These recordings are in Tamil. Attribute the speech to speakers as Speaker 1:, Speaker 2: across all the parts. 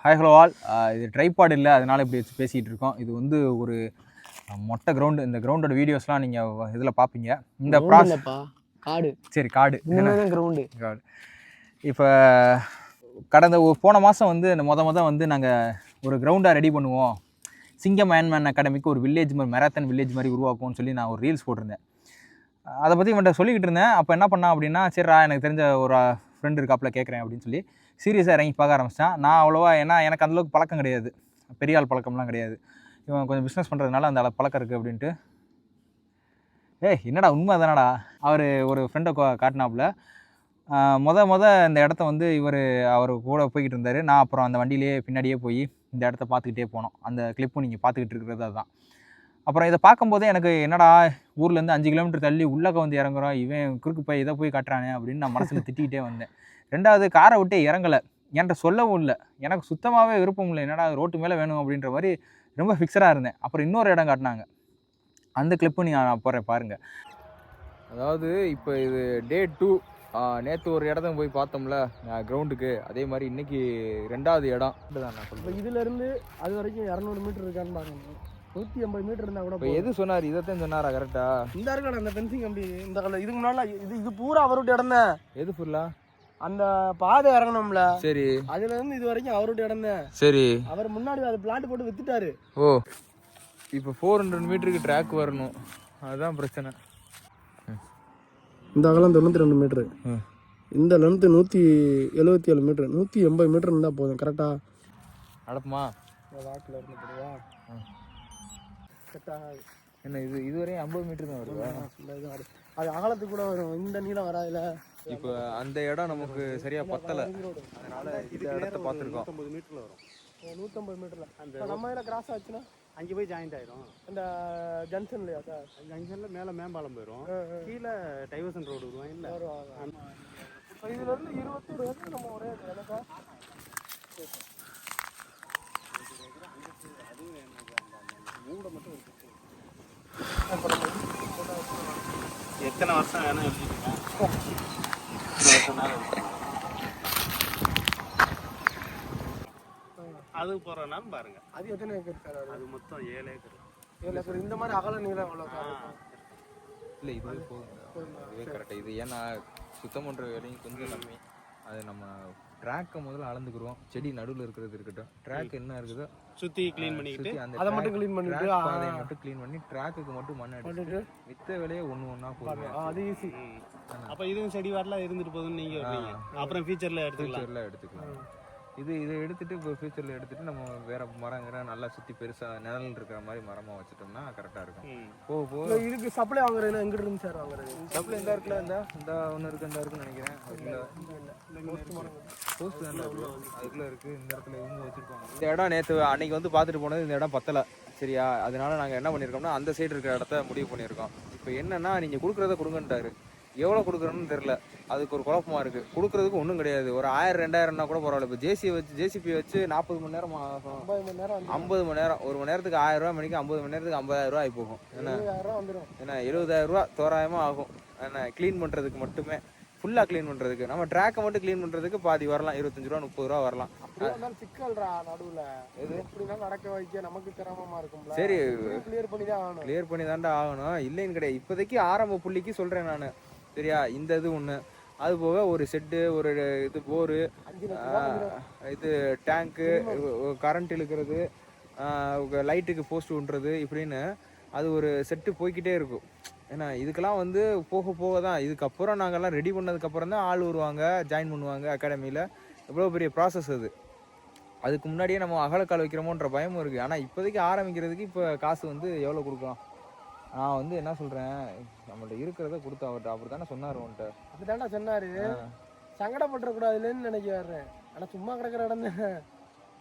Speaker 1: ஹாய் ஹலோ ஆல் இது ட்ரைபாட் இல்லை அதனால இப்படி வச்சு பேசிகிட்டு இருக்கோம். இது வந்து ஒரு மொட்டை கிரவுண்டு இந்த கிரவுண்டோட வீடியோஸ்லாம் நீங்கள் இதில் பார்ப்பீங்க இந்த ப்ராசஸ்
Speaker 2: காடு.
Speaker 1: சரி காடு.
Speaker 2: கிரவுண்டு
Speaker 1: காடு. இப்போ கடந்த போன மாதம் வந்து இந்த மொத மொதல் வந்து நாங்கள் ஒரு கிரவுண்டாக ரெடி பண்ணுவோம். சிங்கம் மேன்மேன் அகாடமிக்கு ஒரு வில்லேஜ் மாதிரி மெராத்தன் வில்லேஜ் மாதிரி உருவாக்குவோம்னு சொல்லி நான் ஒரு ரீல்ஸ் போட்டிருந்தேன். அதை பற்றி இவன்ட்ட சொல்லிக்கிட்டு இருந்தேன். அப்போ என்ன பண்ணான் அப்படின்னா சரிடா எனக்கு தெரிஞ்ச ஒரு ஃப்ரெண்டு இருக்காப்புல கேட்குறேன் அப்படின்னு சொல்லி. சீரியஸாக இறங்கி பார்க்க ஆரம்பித்தான் நான் அவ்வளோவா ஏன்னா எனக்கு அந்தளவுக்கு பழக்கம் கிடையாது. பெரிய ஆள் பழக்கம்லாம் கிடையாது. இவன் கொஞ்சம் பிஸ்னஸ் பண்ணுறதுனால அந்த அளவு பழக்கம் இருக்குது அப்படின்ட்டு. ஏய் என்னடா உண்மை தானடா? அவர் ஒரு ஃப்ரெண்டை காட்டினாப்புல. மொத மொத இந்த இடத்த வந்து இவர் அவர் கூட போய்கிட்டு இருந்தார். நான் அப்புறம் அந்த வண்டியிலேயே பின்னாடியே போய் இந்த இடத்த பார்த்துக்கிட்டே போனோம். அந்த கிளிப்பும் நீங்கள் பார்த்துக்கிட்டு இருக்கிறது அதுதான் அப்புறம் இதை பார்க்கும்போதே எனக்கு என்னடா ஊர்லேருந்து அஞ்சு கிலோமீட்டர் தள்ளி உள்ளக்க வந்து இறங்குறோம் இவன் குறுக்கு போய் இதை போய் காட்டுறானே அப்படின்னு நான் மனசில் திட்டிக்கிட்டே வந்தேன். ரெண்டாவது காரை விட்டே இறங்கலை. என்கிட்ட சொல்லவும் இல்லை. எனக்கு சுத்தமாகவே விருப்பம் இல்லை. என்னடா ரோட்டு மேலே வேணும் அப்படின்ற மாதிரி ரொம்ப ஃபிக்ஸடாக இருந்தேன். அப்புறம் இன்னொரு இடம் காட்டினாங்க. அந்த கிளிப்பு நீங்கள் நான் போடுறேன் பாருங்கள் அதாவது இப்போ இது டே டூ நேற்று ஒரு இடத்த போய் பார்த்தோம்ல கிரவுண்டுக்கு அதே மாதிரி இன்னைக்கு ரெண்டாவது இடம். தான் நான்
Speaker 2: இப்போ
Speaker 1: சொல்கிறேன்
Speaker 2: இதுல இருந்து அது வரைக்கும் இரநூறு மீட்டர் இருக்கான்னு பாருங்க. நூற்றி எண்பது மீட்டர் இருந்தா கூட
Speaker 1: இப்போ. எது சொன்னார்? இதைத்தான் சொன்னாரா கரெக்டா
Speaker 2: இந்த இருக்கடா அந்த ஃபென்சிங் கம்பி இந்த கலர் இதுக்கு முன்னால இது இது பூரா அவருடைய இடம் தான்.
Speaker 1: எது ஃபுல்லா
Speaker 2: அந்த பாதை இறங்கணும்ல
Speaker 1: சரி.
Speaker 2: அதுல இருந்து இது வரைக்கும் அவருடைய இடம் தான்
Speaker 1: சரி.
Speaker 2: அவர் முன்னாடி அது பிளாட் போட்டு வித்துட்டாரு.
Speaker 1: ஓ இப்போ ஃபோர் ஹண்ட்ரட் மீட்டருக்கு ட்ராக் வரணும். அதுதான் பிரச்சனை.
Speaker 2: இந்த அகலம் தொண்ணூற்றி ரெண்டு மீட்ரு
Speaker 1: ம்.
Speaker 2: இந்த லென்த்து நூற்றி எழுபத்தி ஏழு மீட்ரு நூற்றி எண்பது மீட்டர் இருந்தால் போதும் கரெக்டாக
Speaker 1: நடப்புமா
Speaker 2: வாக்கில் இருந்து போடுவா ஆகாது.
Speaker 1: என்ன இது இதுவரையும் ஐம்பது மீட்டர் தான் வருதா.
Speaker 2: அது அகலத்துக்கு கூட வரும். இந்த நீளம் வராதுல.
Speaker 1: இப்போ அந்த இடம் நமக்கு சரியா பத்தல. அதனால இந்த இடத்த பார்த்துருக்கோம்.
Speaker 3: நூற்றம்பது மீட்டரில் வரும்.
Speaker 2: நூற்றம்பது மீட்டரில் அந்த நம்ம இதில் கிராஸ் ஆச்சுன்னா?
Speaker 3: அங்கே போய் ஜாயிண்ட் ஆயிரும்.
Speaker 2: அந்த ஜங்ஷன்லையா சார்
Speaker 3: ஜங்ஷனில் மேலே மேம்பாலம் போயிடும் கீழே டைவர்சன் ரோடு வருவான் இல்லை.
Speaker 2: இப்போ இதுல இருந்து இருபத்தொரு வரைக்கும் நம்ம ஒரே எனக்கா
Speaker 3: எத்தனை வருஷம் வேணும் எழுதிக்கோங்க அது போகிறனாலும் பாருங்க.
Speaker 2: அது எத்தனை ஏக்கர் சார் அது?
Speaker 3: மொத்தம் ஏழு ஏக்கர்
Speaker 2: ஏழு ஏக்கர் இந்த மாதிரி அகல நீளம் எவ்வளோ
Speaker 1: இல்லை இதுவே போதும்? இதுவே கரெக்டாக இது ஏன்னா சுத்தம் பண்ணுற வேலையும் கொஞ்சம் கம்மி. அது நம்ம ட்ராக்கை முதல்ல அளந்துக்குருவோம். செடி நடுவில் இருக்கிறது இருக்கட்டும். ட்ராக் என்ன இருக்குதோ
Speaker 3: சுற்றி க்ளீன்
Speaker 1: அந்த
Speaker 2: அதை மட்டும் க்ளீன் பண்ணிட்டு
Speaker 1: பாதையை மட்டும் க்ளீன் பண்ணி ட்ராக்குக்கு மட்டும் மண் அடிச்சு
Speaker 2: பண்ணிட்டு
Speaker 1: மித்த வேலையை ஒன்று ஒன்றா போடுவேன்
Speaker 2: ஆ, அது ஈஸி
Speaker 3: அப்போ இதுவும் செடி வாட்டில் இருந்துட்டு போகுதுன்னு நீங்கள் அப்புறம் ஃபியூச்சரில் எடுத்துக்கலாம்.
Speaker 1: ஃபியூச்சரில் எடுத்துக்கலாம். இது இதை எடுத்துட்டு இப்போ ஃபியூச்சரில் எடுத்துட்டு நம்ம வேற மரங்கிற நல்லா சுற்றி பெருசாக நிழல் இருக்கிற மாதிரி மரமாக வச்சுட்டோம்னா கரெக்டாக இருக்கும். போக போக
Speaker 2: இதுக்கு சப்ளை வாங்குறதுன்னா எங்கிட்ட இருந்து சார் வாங்குறது?
Speaker 1: டபுள் இந்த இருக்குல்ல இந்த? இந்த ஒன்று இருக்கு இந்த இருக்குன்னு நினைக்கிறேன். அதுக்குள்ள இந்த இடத்துல இவங்க வச்சிருப்பாங்க. இந்த இடம் நேற்று அன்னைக்கு வந்து பார்த்துட்டு போனது இந்த இடம் பத்தலை. சரியா? அதனால நாங்கள் என்ன பண்ணியிருக்கோம்னா அந்த சைடு இருக்கிற இடத்த முடிவு பண்ணியிருக்கோம் இப்போ என்னன்னா நீங்கள் கொடுக்குறத கொடுங்கன்ட்டாரு. எவ்வளோ கொடுக்குறோன்னு தெரில அதுக்கு ஒரு குழப்பமா இருக்கு. கொடுக்குறதுக்கு ஒன்றும் கிடையாது. ஒரு ஆயிரம் ரெண்டாயிரம்னா கூட பரவாயில்ல. இப்போ ஜேசி வச்சு ஜேசிபி வச்சு நாற்பது மணி நேரம்
Speaker 2: ஐம்பது மணி நேரம்
Speaker 1: ஐம்பது மணி நேரம். ஒரு மணி நேரத்துக்கு ஆயிரம் ரூபாய் மணிக்கு ஐம்பது மணி நேரத்துக்கு ஐம்பதாயிரம் ரூபாய் ஆகி போகும். என்ன?
Speaker 2: ரூபா
Speaker 1: ஏன்னா எழுபதாயிரம் ரூபா தோராயமாக ஆகும். என்ன? க்ளீன் பண்ணுறதுக்கு மட்டுமே. ஃபுல்லாக க்ளீன் பண்ணுறதுக்கு நம்ம ட்ராக்கை மட்டும் க்ளீன் பண்ணுறதுக்கு பாதி வரலாம். இருபத்தஞ்சு ரூபா முப்பது ரூபா வரலாம்.
Speaker 2: சிக்கல்ரா நடுவுல. எது? எப்படின்னா நடக்க வைக்க நமக்கு
Speaker 1: சரி.
Speaker 2: கிளியர் பண்ணி தான் ஆகணும்.
Speaker 1: கிளியர் பண்ணி தாண்டா ஆகணும். இல்லைன்னு கிடையாது. இப்போதைக்கு ஆரம்ப புள்ளிக்கு சொல்கிறேன் நான். சரியா? இந்த இது ஒன்று அது போக ஒரு செட்டு ஒரு இது போரு. இது டேங்க்கு கரண்ட் இழுக்கிறது லைட்டுக்கு போஸ்ட் விண்றது இப்படின்னு அது ஒரு செட்டு போய்க்கிட்டே இருக்கும். ஏன்னா இதுக்கெல்லாம் வந்து போக போக தான். இதுக்கப்புறம் நாங்கள்லாம் ரெடி பண்ணதுக்கப்புறம் தான் ஆள் வருவாங்க ஜாயின் பண்ணுவாங்க அகாடமியில் எவ்வளோ பெரிய ப்ராசஸ் அது. அதுக்கு முன்னாடியே நம்ம அகலக்கால் வைக்கிறோமோன்ற பயமும் இருக்குது ஆனால் இப்போதைக்கு ஆரம்பிக்கிறதுக்கு இப்போ காசு வந்து எவ்வளோ கொடுக்கலாம்? நான் வந்து என்ன சொல்கிறேன் நம்மள்ட்ட இருக்கிறத கொடுத்து அவர்கிட்ட அவர் தானே சொன்னார் உன்கிட்ட
Speaker 2: அப்படிதான்டா சொன்னாரு. சங்கடப்பட்டுற கூடாதுன்னு நினைக்க வர்றேன். ஆனா சும்மா கிடக்குற இடம்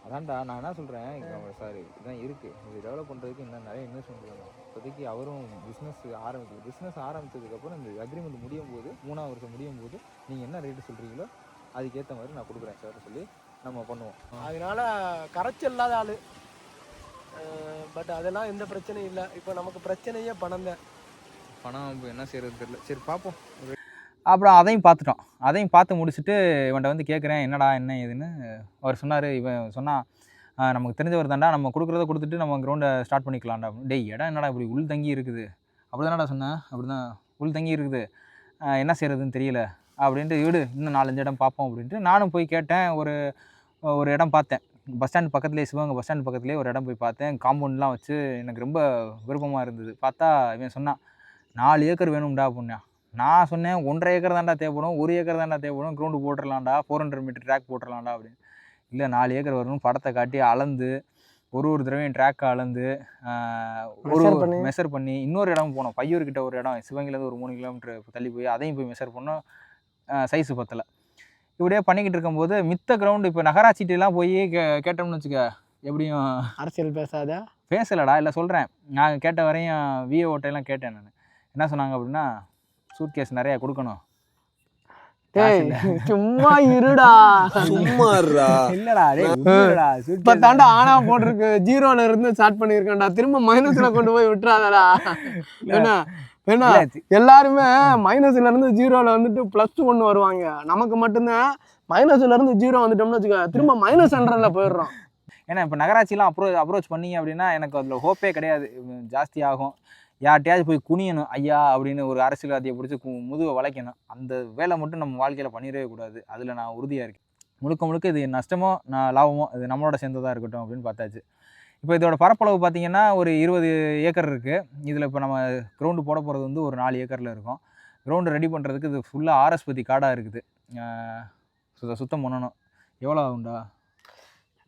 Speaker 1: அதான்டா நான் என்ன சொல்கிறேன் சார் இதுதான் இருக்குது இது டெவலப் பண்ணுறதுக்கு இன்னும் நிறைய இன்வெஸ்ட்மெண்ட் வேணும். இப்போதைக்கு அவரும் பிஸ்னஸ் ஆரம்பிக்குது பிஸ்னஸ் ஆரம்பிச்சதுக்கப்புறம் இந்த அக்ரிமெண்ட் முடியும் போது மூணாவது வருஷம் முடியும் போது நீங்கள் என்ன ரேட்டு சொல்கிறீங்களோ அதுக்கேற்ற மாதிரி நான் கொடுக்குறேன் சார் சொல்லி நம்ம பண்ணுவோம்.
Speaker 2: அதனால கரைச்சல் இல்லாத ஆளு. பட் அதெல்லாம் எந்த பிரச்சனையும் இல்லை. இப்போ நமக்கு பிரச்சனையே பணம் தான்.
Speaker 1: பணம் என்ன செய்யறது தெரியல. சரி பார்ப்போம் அப்புறம் அதையும் பார்த்துட்டோம். அதையும் பார்த்து முடிச்சுட்டு இவன்ட்ட வந்து கேட்குறேன் என்னடா என்ன ஏதுன்னு? அவர் சொன்னார் இவன் சொன்னால் நமக்கு தெரிஞ்சவர் தான்டா நம்ம கொடுக்குறத கொடுத்துட்டு நம்ம கிரௌண்டை ஸ்டார்ட் பண்ணிக்கலாம்டா. டேய் இடம் என்னடா இப்படி உள் தங்கி இருக்குது? அப்படி தானடா சொன்னேன் அப்படி தான் உள் தங்கி இருக்குது. என்ன செய்கிறதுன்னு தெரியல. அப்படின்ட்டு வீடு இன்னும் நாலஞ்சு இடம் பார்ப்போம் அப்படின்ட்டு நானும் போய் கேட்டேன் ஒரு ஒரு இடம் பார்த்தேன். பஸ் ஸ்டாண்ட் பக்கத்துலேயே சிவகங்கை பஸ் ஸ்டாண்ட் பக்கத்துலேயே ஒரு இடம் போய் பார்த்தேன். காம்பவுண்ட்லாம் வச்சு எனக்கு ரொம்ப விருப்பமாக இருந்தது. பார்த்தா இவன் சொன்னான் நாலு ஏக்கர் வேணும்டா அப்படின்னா. நான் சொன்னேன் ஒன்றரை ஏக்கர் தான்டா தேவைப்படும் ஒரு ஏக்கர் தான்டா தேவைப்படும் கிரவுண்டு போட்டுடலாம்டா ஃபோர் ஹண்ட்ரட் மீட்டர் ட்ராக் போட்டுடலாம்டா அப்படின்னு. இல்லை நாலு ஏக்கர் வரணும் படத்தை காட்டி அளந்து ஒரு ஒரு தடவையும் ட்ராக்கை அளந்து ஒரு. மெஷர் பண்ணி. இன்னொரு இடம் போனோம். பையூர் கிட்ட ஒரு இடம் சிவகங்கையிலேருந்து ஒரு மூணு கிலோமீட்டர் தள்ளி போய் அதையும் போய் மெஷர் பண்ணோம். சைஸு பத்தலை. இப்படியே பண்ணிக்கிட்டு இருக்கும்போது மித்த கிரவுண்டு இப்போ நகராட்சிட்டெல்லாம் போய் கே கேட்டோம்னு வச்சுக்க எப்படியும்
Speaker 2: அரசியல் பேசாத.
Speaker 1: பேசலடா இல்லை சொல்கிறேன் நான் கேட்ட வரையும் விஏ ஓட்டையெல்லாம் கேட்டேன் நான். என்ன சொன்னாங்க அப்படின்னா சூட் கேஸ் நிறையா கொடுக்கணும்.
Speaker 2: டேய் சும்மா இருடா.
Speaker 4: சும்மாறா
Speaker 1: இல்லடா
Speaker 2: இப்ப தாண்டா ஆனா போட்டிருக்கு. ஜீரோல இருந்து ஸ்டார்ட் பண்ணிருக்கேன்டா திரும்ப மைனஸ்ல கொண்டு போய் விட்டுறாதடா. என்ன எல்லாருமே மைனஸ்ல இருந்து ஜீரோல வந்துட்டு பிளஸ் ஒன்னு வருவாங்க. நமக்கு மட்டும்தான் மைனஸ்ல இருந்து ஜீரோ வந்துட்டோம்னு வச்சுக்க திரும்ப மைனஸ் ஹண்ட்ரட்ல போயிடுறோம்.
Speaker 1: ஏன்னா இப்போ நகராட்சிலாம் அப்ரோ அப்ரோச் பண்ணீங்க அப்படின்னா எனக்கு அதில் ஹோப்பே கிடையாது. ஜாஸ்தி ஆகும். யார்கிட்டயாவது போய் குனியணும் ஐயா அப்படின்னு ஒரு அரசியல்வாதியை பிடிச்சி கு- முதுவை வளைக்கணும். அந்த வேலை மட்டும் நம்ம வாழ்க்கையில் பண்ணிடவே கூடாது. அதில் நான் உறுதியாக இருக்கேன். முழுக்க முழுக்க இது நஷ்டமோ நான் லாபமோ இது நம்மளோட சேர்ந்ததாக இருக்கட்டும் அப்படின்னு பார்த்தாச்சு. இப்போ இதோட பரப்பளவு பார்த்திங்கன்னா ஒரு இருபது ஏக்கர் இருக்குது இதில் இப்போ நம்ம கிரவுண்டு போட போகிறது வந்து ஒரு நாலு ஏக்கரில் இருக்கும். கிரவுண்டு ரெடி பண்ணுறதுக்கு இது ஃபுல்லாக ஆர்எஸ்பதி காடாக இருக்குது. சுத்தம் பண்ணணும். எவ்வளோ ஆகுண்டா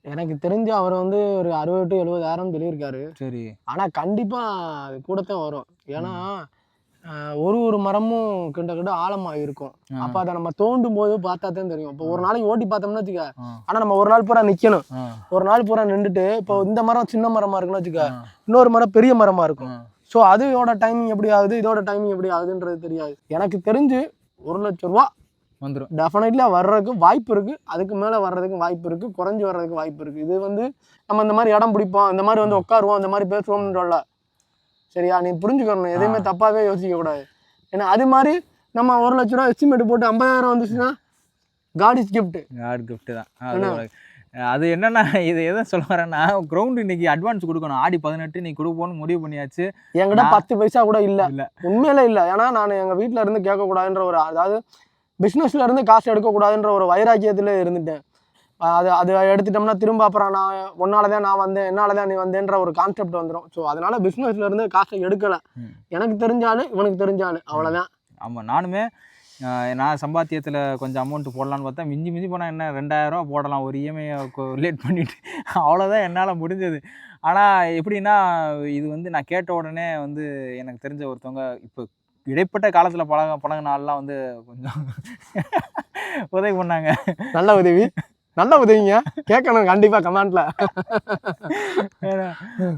Speaker 2: எனக்கு தெரிஞ்சு அவர் வந்து ஒரு அறுபது டு எழுபதாயிரம் சொல்லியிருக்காரு.
Speaker 1: சரி.
Speaker 2: ஆனா கண்டிப்பா அது கூடத்தான் வரும். ஏன்னா ஒரு ஒரு மரமும் கிட்ட கிட்ட ஆழமா இருக்கும். அப்ப அதை நம்ம தோண்டும் போது பார்த்தா தான் தெரியும். இப்போ ஒரு நாளைக்கு ஓட்டி பார்த்தோம்னா வச்சுக்க
Speaker 1: ஆ.
Speaker 2: ஆனா நம்ம ஒரு நாள் பூரா நிக்கணும்.
Speaker 1: ஆ.
Speaker 2: ஒரு நாள் பூரா நின்றுட்டு இப்போ இந்த மரம் சின்ன மரமா இருக்குன்னு வச்சுக்க. இன்னொரு மரம் பெரிய மரமா இருக்கும். ஸோ அதோட டைமிங் எப்படி ஆகுது இதோட டைமிங் எப்படி ஆகுதுன்றது தெரியாது. எனக்கு தெரிஞ்சு ஒரு லட்ச ரூபா
Speaker 1: வந்துடும்
Speaker 2: டெஃபினெட்லி வர்றதுக்கு வாய்ப்பு இருக்கு. அதுக்கு மேல வர்றதுக்கு வாய்ப்பு இருக்கு. குறைஞ்சு வர்றதுக்கு வாய்ப்பு இருக்கு. இது வந்து நம்ம இந்த மாதிரி இடம் பிடிப்போம். இந்த மாதிரி வந்து உட்காருவோம். இந்த மாதிரி பேசுவோம்னு சொல்ல சரியா? நீ புரிஞ்சுக்கணும். எதையுமே
Speaker 1: ஆ.
Speaker 2: தப்பாவே யோசிக்க கூடாது. ஏன்னா அது மாதிரி நம்ம ஒரு லட்ச ரூபா எஸ்டிமேட் போட்டு ஐம்பதாயிரம் வந்துச்சுன்னா God is gift
Speaker 1: God gift தான். அது என்னன்னா இது எதை சொல்ல வரேன்னா கிரவுண்ட் இன்னைக்கு அட்வான்ஸ் கொடுக்கணும். ஆடி பதினெட்டு நீ கொடுப்போம்னு முடிவு பண்ணியாச்சு.
Speaker 2: என்கிட்ட பத்து பைசா கூட இல்ல.
Speaker 1: இல்ல.
Speaker 2: உண்மையில இல்ல. ஏன்னா நான் எங்க வீட்ல இருந்து கேட்க கூடாதுன்ற ஒரு அதாவது பிசினஸ்ல இருந்து காசு எடுக்க கூடாதுன்ற ஒரு வைராக்கியத்துல இருந்துட்டேன். அது அது எடுத்துட்டோம்னா திரும்ப அப்புறம் நான் உன்னாலதான் நான் வந்தேன் என்னாலதான் நீ வந்தேன்ற ஒரு கான்செப்ட் வந்துடும் ஸோ அதனால பிசினஸ்ல இருந்து காசை எடுக்கல. எனக்கு தெரிஞ்சாலும் இவனுக்கு தெரிஞ்சாலும் அவ்வளவுதான்.
Speaker 1: ஆமாம் நானுமே நான் சம்பாத்தியத்தில் கொஞ்சம் அமௌண்ட் போடலான்னு பார்த்தா மிஞ்சி மிஞ்சி போனால் என்ன ரெண்டாயிரம் ரூபா போடலாம் ஒரு இஎம்ஐ ரிலேட் பண்ணிட்டு. அவ்வளோதான் என்னால் முடிஞ்சது. ஆனால் எப்படின்னா இது வந்து நான் கேட்ட உடனே வந்து எனக்கு தெரிஞ்ச ஒருத்தவங்க இப்போ இடைப்பட்ட காலத்தில் பழக பழகின ஆள்லாம் வந்து கொஞ்சம் உதவி பண்ணாங்க.
Speaker 2: நல்ல உதவி. நல்ல உதவிங்க. கேட்கணும் கண்டிப்பா கமெண்ட்ல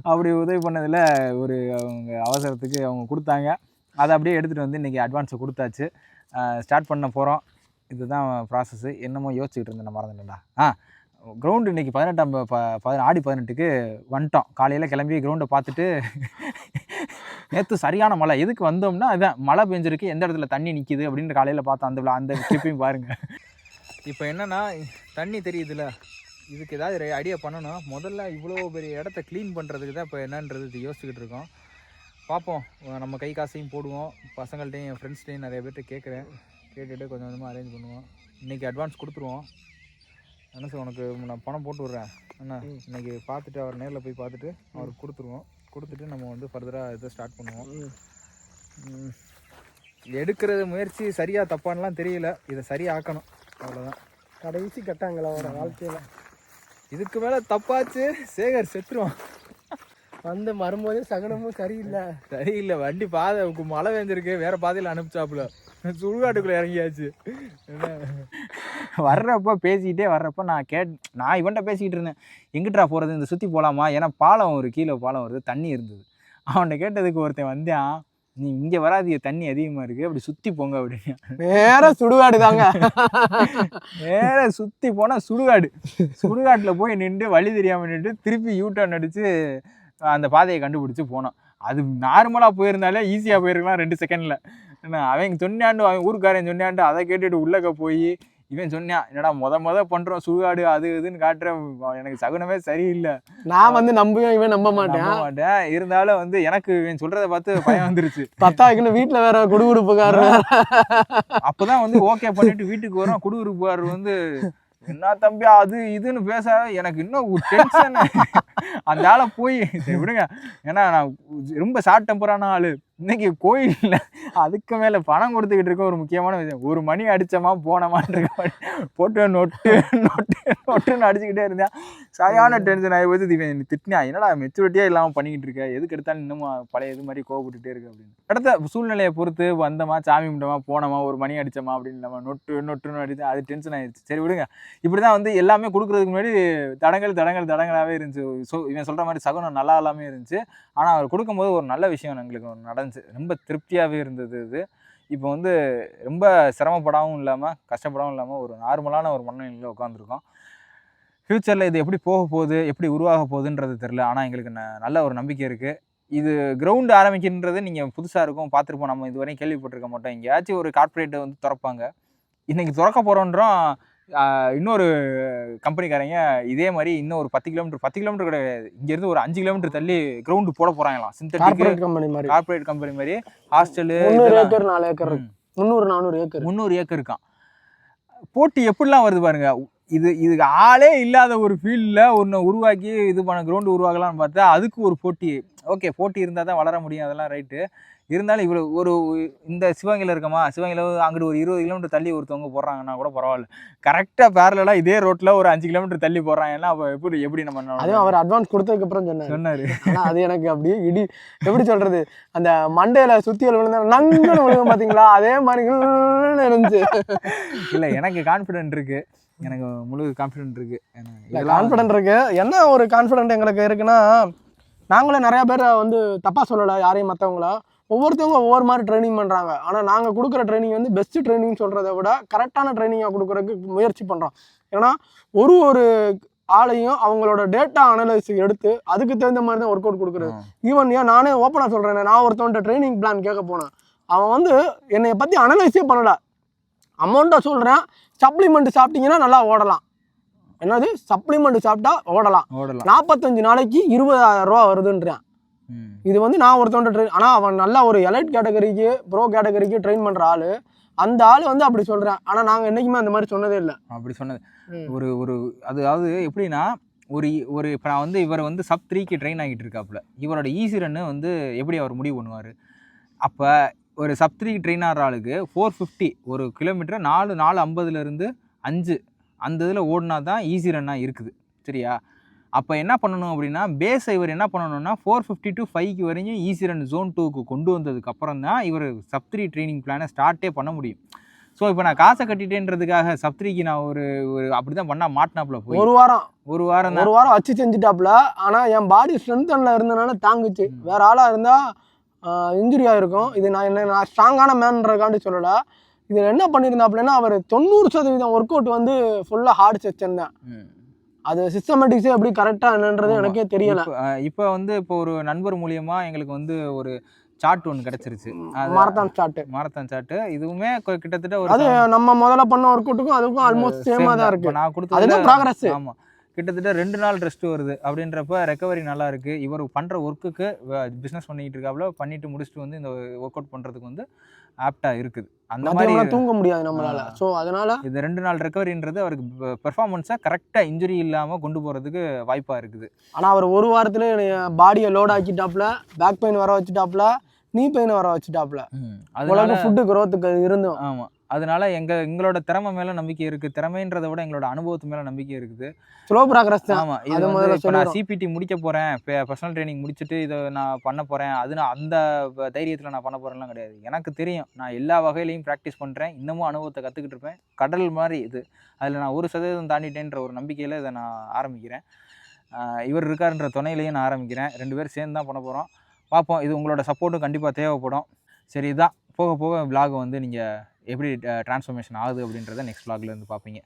Speaker 1: அப்படி உதவி பண்ணதில் ஒரு அவங்க அவசரத்துக்கு அவங்க கொடுத்தாங்க. அதை அப்படியே எடுத்துகிட்டு வந்து இன்றைக்கி அட்வான்ஸை கொடுத்தாச்சு. ஸ்டார்ட் பண்ண போகிறோம் இதுதான் ப்ராசஸ்ஸு என்னமோ யோசிச்சுக்கிட்டு இருந்தேன். நான் மறந்துட்டேன்டா. ஆ கிரவுண்டு இன்றைக்கி பதினெட்டாம் ப- ப- பதின ஆடி பதினெட்டுக்கு வந்துட்டோம். காலையில் கிளம்பி கிரவுண்டை பார்த்துட்டு நேற்று சரியான மழை. எதுக்கு வந்தோம்னா அதான் மழை பெஞ்சிருக்கு எந்த இடத்துல தண்ணி நிற்கிது அப்படின்னு காலையில் பார்த்தோம் அந்த அந்த கிளிப்பையும் பாருங்கள் இப்போ என்னன்னா தண்ணி தெரியுதுல்ல இதுக்கு ஏதாவது ஐடியா பண்ணணும். முதல்ல இவ்வளோ பெரிய இடத்த க்ளீன் பண்ணுறதுக்கு தான் இப்போ என்னன்றது இது யோசிச்சுக்கிட்டு இருக்கோம். பார்ப்போம். நம்ம கை காசையும் போடுவோம். பசங்கள்ட்டையும் என் ஃப்ரெண்ட்ஸ்டையும் நிறைய பேர்ட்ட கேட்குறேன். கேட்டுட்டு கொஞ்சம் கொஞ்சமாக அரேஞ்ச் பண்ணுவோம். இன்றைக்கி அட்வான்ஸ் கொடுத்துருவோம். என்ன சார் உனக்கு நான் பணம் போட்டு விட்றேன். என்ன? இன்னைக்கு பார்த்துட்டு அவர் நேரில் போய் பார்த்துட்டு அவருக்கு கொடுத்துருவோம். கொடுத்துட்டு நம்ம வந்து ஃபர்தராக இதை ஸ்டார்ட் பண்ணுவோம். எடுக்கிறது முயற்சி சரியாக தப்பான்லாம் தெரியல. இதை சரியாக்கணும். அவ்வளோதான்
Speaker 2: கடைசி கட்டாங்களோட வாழ்க்கையில.
Speaker 1: இதுக்கு மேலே தப்பாச்சு சேகர் செத்துருவான்.
Speaker 2: வந்து வரும்போதே சகனமும் சரியில்லை.
Speaker 1: சரியில்லை வண்டி பாதை மழை பெஞ்சிருக்கு வேற பாதையில் அனுப்பிச்சாப்புல. சுடுகாட்டுக்குள்ள இறங்கியாச்சு? வர்றப்ப பேசிக்கிட்டே வர்றப்ப நான் கேட் நான் இவன்ட்ட பேசிக்கிட்டு இருந்தேன். எங்கிட்டா போகிறது இந்த சுற்றி போகலாமா ஏன்னா பாலம் ஒரு கீழே பாலம் வருது தண்ணி இருந்தது. அவன்கிட்ட கேட்டதுக்கு ஒருத்தன் வந்தான் நீ இங்கே வராதீங்க தண்ணி அதிகமாக இருக்குது அப்படி சுற்றி போங்க அப்படின்னு.
Speaker 2: நேரா சுடுகாடு தாங்க.
Speaker 1: நேர சுற்றி போனால் சுடுகாடு. சுடுகாட்டில் போய் நின்று வழி தெரியாமல் நின்று திருப்பி யூ டர்ன் அடித்து அந்த பாதையை கண்டுபிடிச்சி போனோம் அது நார்மலாக போயிருந்தாலே ஈஸியாக போயிருக்கலாம் ரெண்டு செகண்டில் என்ன அவன் சொன்னாண்டு அவன் ஊருக்காரன் சொன்னாண்டு அதை கேட்டுட்டு உள்ளக்க போய் இவன் சொன்னான் என்னடா முத முத பண்றோம் சுடுகாடு அது இதுன்னு காட்டுறேன் எனக்கு சகுனமே சரியில்லை.
Speaker 2: நான் வந்து நம்புவேன் இவன் நம்ப மாட்டேன்.
Speaker 1: மாட்டேன். இருந்தாலும் வந்து எனக்கு இவன் சொல்றத பார்த்து பயம் வந்துருச்சு.
Speaker 2: பத்தாக்குன்னு வீட்டுல வேற குடுகுடுப்புக்காரர்.
Speaker 1: அப்பதான் வந்து ஓகே பண்ணிட்டு வீட்டுக்கு வரோம் குடுகுறுப்பாரு வந்து என்ன தம்பி அது இதுன்னு பேச எனக்கு இன்னும் டென்ஷன் அந்த ஆளை போய் விடுங்க. ஏன்னா நான் ரொம்ப ஷார்ட் டெம்பரான ஆளு. இன்னைக்கு கோயில்ல அதுக்கு மேல பணம் கொடுத்துக்கிட்டு இருக்க ஒரு முக்கியமான விஷயம். ஒரு மணி அடிச்சமா போனமான்னு இருக்க போட்டு நொட்டு நொட்டு நொட்டுன்னு அடிச்சுக்கிட்டே இருந்தேன். சரியான டென்ஷன் ஆகி போச்சு. இவன் என்னை திட்டினா என்னடா மெச்சூரிட்டியே இல்லாமல் பண்ணிக்கிட்டு இருக்க? எதுக்கு எடுத்தாலும் இன்னமும் பழைய இது மாதிரி கோவப்பட்டுட்டே இருக்கு? அப்படின்னு. அடுத்த சூழ்நிலையை பொறுத்து வந்தோமா சாமி கும்பிட்டோமா போனோமா ஒரு மணி அடிச்சோமா அப்படின்னு நம்ம நொட்டு நொட்டுன்னு அடிச்சு அது டென்ஷன் ஆயிடுச்சு சரி விடுங்க. இப்படி தான் வந்து எல்லாமே கொடுக்குறதுக்கு முன்னாடி தடங்கள் தடங்கள் தடங்களாகவே இருந்துச்சு. ஸோ இவன் சொல்கிற மாதிரி சகுனம் நல்லா எல்லாமே இருந்துச்சு. ஆனால் அவர் கொடுக்கும்போது ஒரு நல்ல விஷயம் எங்களுக்கு நடந்துச்சு. ரொம்ப திருப்தியாகவே இருந்தது இது. இப்போ வந்து ரொம்ப சிரமப்படாமல் இல்லாமல் கஷ்டப்படாமல் இல்லாமல் ஒரு நார்மலான ஒரு மனநிலையில் உட்காந்துருக்கோம் ஃப்யூச்சரில் இது எப்படி போக போகுது எப்படி உருவாக போகுதுன்றது தெரில ஆனால் எங்களுக்கு ந- நல்ல ஒரு நம்பிக்கை இருக்குது இது கிரவுண்டு ஆரம்பிக்கின்றது நீங்கள் புதுசாக இருக்கும் பார்த்துருப்போம். நம்ம இதுவரையும் கேள்விப்பட்டிருக்க மாட்டோம். எங்கேயாச்சும் ஒரு கார்ப்பரேட்டை வந்து திறப்பாங்க. இன்றைக்கி திறக்க போகிறோன்றோம் இன்னொரு கம்பெனிக்காரங்க இதே மாதிரி இன்னும் ஒரு பத்து கிலோமீட்டர் பத்து கிலோமீட்டர் கிடையாது. இங்கேருந்து ஒரு அஞ்சு கிலோமீட்டர் தள்ளி கிரவுண்டு போட போகிறாங்களாம் சிந்தட்டிக்
Speaker 2: கார்பரேட் கம்பெனி மாதிரி.
Speaker 1: கார்ப்பரேட் கம்பெனி மாதிரி. ஹாஸ்டலு
Speaker 2: ஏக்கர் நாலு ஏக்கர். முந்நூறு நானூறு ஏக்கர்.
Speaker 1: முந்நூறு ஏக்கர் இருக்கான் போட்டி எப்படிலாம் வருது பாருங்க. இது இதுக்கு ஆளே இல்லாத ஒரு ஃபீல்டில் ஒன்று உருவாக்கி இது பண்ண கிரவுண்டு உருவாக்கலாம்னு பார்த்தா அதுக்கு ஒரு போட்டி. ஓகே போட்டி இருந்தால் தான் வளர முடியும் அதெல்லாம் ரைட்டு இருந்தாலும் இவ்வளோ ஒரு இந்த சிவகங்கையில் இருக்கமா சிவகங்கையில் அங்கிட்டு ஒரு இருபது கிலோமீட்டர் தள்ளி ஒருத்தவங்க போடுறாங்கன்னா கூட பரவாயில்ல. கரெக்டாக பேரலாக இதே ரோட்டில் ஒரு அஞ்சு கிலோமீட்டர் தள்ளி போடுறாங்கன்னா அப்போ எப்படி எப்படி நம்ம
Speaker 2: அதுவும் அவர் அட்வான்ஸ் கொடுத்ததுக்கு அப்புறம் சொன்னாரு.
Speaker 1: சொன்னார்.
Speaker 2: அது எனக்கு அப்படியே இடி எப்படி சொல்றது? அந்த மண்டையில சுத்தியல் விழுந்தா நங்குன்னு விழுகும் பாத்தீங்களா? அதே மாதிரி இருந்துச்சு.
Speaker 1: இல்லை எனக்கு கான்ஃபிடென்ட் இருக்கு. எனக்கு முழு கான்ஃபிடென்ட் இருக்கு.
Speaker 2: கான்ஃபிடென்ட் இருக்கு. என்ன ஒரு கான்ஃபிடென்ட் எங்களுக்கு இருக்குன்னா நாங்களும் நிறைய பேர் வந்து தப்பா சொல்லல யாரையும் மற்றவங்கள ஒவ்வொருத்தவங்க ஒவ்வொரு மாதிரி ட்ரைனிங் பண்றாங்க. ஆனா நாங்க கொடுக்குற ட்ரைனிங் வந்து பெஸ்ட் ட்ரைனிங் சொல்றதை விட கரெக்டான ட்ரைனிங்காக கொடுக்குறதுக்கு முயற்சி பண்றோம். ஏன்னா ஒரு ஒரு ஆளையும் அவங்களோட டேட்டா அனலைஸ் எடுத்து அதுக்கு தகுந்த மாதிரி தான் ஒர்க் அவுட் கொடுக்குறது. ஈவன் ஏன் நானே ஓப்பனாக சொல்கிறேன் நான் ஒருத்தவன்ட்ட ட்ரைனிங் பிளான் கேட்க போனேன். அவன் வந்து என்னைய பற்றி அனலைஸே பண்ணல. அமௌண்ட்டை சொல்கிறேன் சப்ளிமெண்ட் சாப்பிட்டீங்கன்னா நல்லா ஓடலாம். என்னது? சப்ளிமெண்ட் சாப்பிட்டா ஓடலாம்.
Speaker 1: ஓடலாம்.
Speaker 2: நாற்பத்தஞ்சு நாளைக்கு இருபதாயிரம் ரூபா வருதுன்றேன். இது வந்து நான் ஒருத்தவன்ட்ட ட்ரெயின் ஆனால் அவன் நல்லா ஒரு எலைட் கேட்டகரிக்கு ப்ரோ கேட்டகரிக்கு ட்ரெயின் பண்ணுற ஆள். அந்த ஆள் வந்து அப்படி சொல்கிறேன் ஆனால் நாங்கள் என்றைக்குமே அந்த மாதிரி சொன்னதே இல்லை.
Speaker 1: அப்படி சொன்னது. ஒரு ஒரு அதாவது எப்படின்னா ஒரு ஒரு இப்போ நான் வந்து இவர் வந்து சப் த்ரீக்கு ட்ரெயின் ஆகிட்டு இருக்காப்புல. இவரோட ஈஸி ரன்னு வந்து எப்படி அவர் முடிவு பண்ணுவார்? அப்போ ஒரு சப் த்ரீ ட்ரெயின் ஆகிற ஆளுக்கு ஃபோர் ஃபிஃப்டி ஒரு கிலோமீட்டர் நாலு நாலு ஐம்பதுலேருந்து அஞ்சு அந்த இதில் ஓடினா தான் ஈஸி ரன்னாக இருக்குது. சரியா? அப்போ என்ன பண்ணணும் அப்படின்னா பேஸ் இவர் என்ன பண்ணணும்னா ஃபோர் ஃபிஃப்டி டு ஃபைவ்க்கு வரையும் ஈஸி ரன் ஜோன் டூக்கு கொண்டு வந்ததுக்கு அப்புறம் தான் இவர் சப் த்ரீ ட்ரைனிங் பிளானை ஸ்டார்ட்டே பண்ண முடியும். ஸோ இப்போ நான் காசை கட்டிட்டேன்றதுக்காக சப் த்ரீக்கு நான் ஒரு ஒரு அப்படி தான் பண்ணால் மாட்டினாப்புல போய்.
Speaker 2: ஒரு வாரம்.
Speaker 1: ஒரு வாரம் தான்.
Speaker 2: ஒரு வாரம் வச்சு செஞ்சுட்டாப்ல ஆனால் என் பாடி ஸ்ட்ரென்த்தனில் இருந்தனால தாங்குச்சு. வேற ஆளாக இருந்தால் இன்ஜுரி ஆயிருக்கும். இது நான் என்ன நான் ஸ்ட்ராங்கான மேன்றக்காண்டி சொல்லலை. இதில் என்ன பண்ணியிருந்தாப்புலன்னா அவர் தொண்ணூறு சதவீதம் ஒர்க் அவுட் வந்து ஃபுல்லாக ஹார்ட் செக்ஷன் தான். அது சிஸ்டமேட்டிக்ஸே எப்படி கரெக்டாக என்னன்றது. எனக்கே தெரியல.
Speaker 1: இப்போ வந்து இப்போ ஒரு நண்பர் மூலியமா எங்களுக்கு வந்து ஒரு சார்ட் ஒன்று கிடைச்சிருச்சு.
Speaker 2: மாரத்தான் ஸ்டார்ட்
Speaker 1: மாரத்தான் சார்ட் இதுவுமே கிட்டத்தட்ட ஒரு
Speaker 2: அது நம்ம முதல்ல பண்ண ஒர்க் அவுட்டுக்கும் அதுக்கும் ஆல்மோஸ்ட் சேமாக தான் இருக்கு.
Speaker 1: நான் கொடுத்ததுல
Speaker 2: அதுதான் ப்ராக்ரஸ்
Speaker 1: ஆமா. கிட்டத்தட்ட ரெண்டு நாள் ரெஸ்ட் வருது. அப்படின்றப்ப ரெக்கவரி நல்லா இருக்கு. இவர் பண்ற ஒர்க்குக்கு பிசினஸ் பண்ணிட்டு இருக்காப்புல பண்ணிட்டு முடிச்சுட்டு வந்து இந்த ஒர்க் அவுட் பண்றதுக்கு வந்து ஆப்டா இருக்குது. அந்த மாதிரி
Speaker 2: தூங்க முடியாது நம்மளால. ஸோ அதனால
Speaker 1: இந்த ரெண்டு நாள் ரெக்கவரின்றது அவருக்கு பெர்ஃபார்மன்ஸை கரெக்டாக இன்ஜுரி இல்லாமல் கொண்டு போகிறதுக்கு வாய்ப்பாக இருக்குது.
Speaker 2: ஆனால் அவர் ஒரு வாரத்துல பாடியை லோட் ஆக்கிட்டாப்ல பேக் பெயின் வர வச்சுட்டாப்ல நீ பெயின் வர வச்சுட்டாப்ல
Speaker 1: அதனால
Speaker 2: உலக ஃபுட்டு growth-க்கு இருந்தும்.
Speaker 1: ஆமாம் அதனால எங்க எங்களோட திறமை மேல நம்பிக்கை இருக்கு. திறமைன்றதை விட எங்களோட அனுபவத்து மேல நம்பிக்கை இருக்குது.
Speaker 2: ஸ்லோ ப்ராக்ரஸ் தான்.
Speaker 1: ஆமா இது வந்து இப்போ நான். சிபிடி முடிக்க போறேன். பர்சனல் ட்ரைனிங் முடிச்சுட்டு இதை நான் பண்ண போறேன். அது நான் அந்த தைரியத்துல நான் பண்ண போறேன்லாம் கிடையாது. எனக்கு தெரியும். நான் எல்லா வகையிலையும் ப்ராக்டிஸ் பண்றேன். இன்னமும் அனுபவத்தை கத்துக்கிட்டு இருப்பேன். கடல் மாதிரி இது. அதுல நான் ஒரு சதவீதம் தாண்டிட்டேன்ற ஒரு நம்பிக்கையில இதை நான் ஆரம்பிக்கிறேன். இவர் இருக்காருன்ற துணையிலையும் நான் ஆரம்பிக்கிறேன். ரெண்டு பேரும் சேர்ந்து தான் பண்ண போறோம். பார்ப்போம். இது உங்களோட சப்போர்ட்டும் கண்டிப்பாக தேவைப்படும். சரி இதான். போக போக vlog வந்து நீங்கள் எப்படி டிரான்ஸ்ஃபர்மேஷன் ஆகுது அப்படின்றத நெக்ஸ்ட் வ்ளாக்லேருந்து இருந்து பார்ப்பீங்க.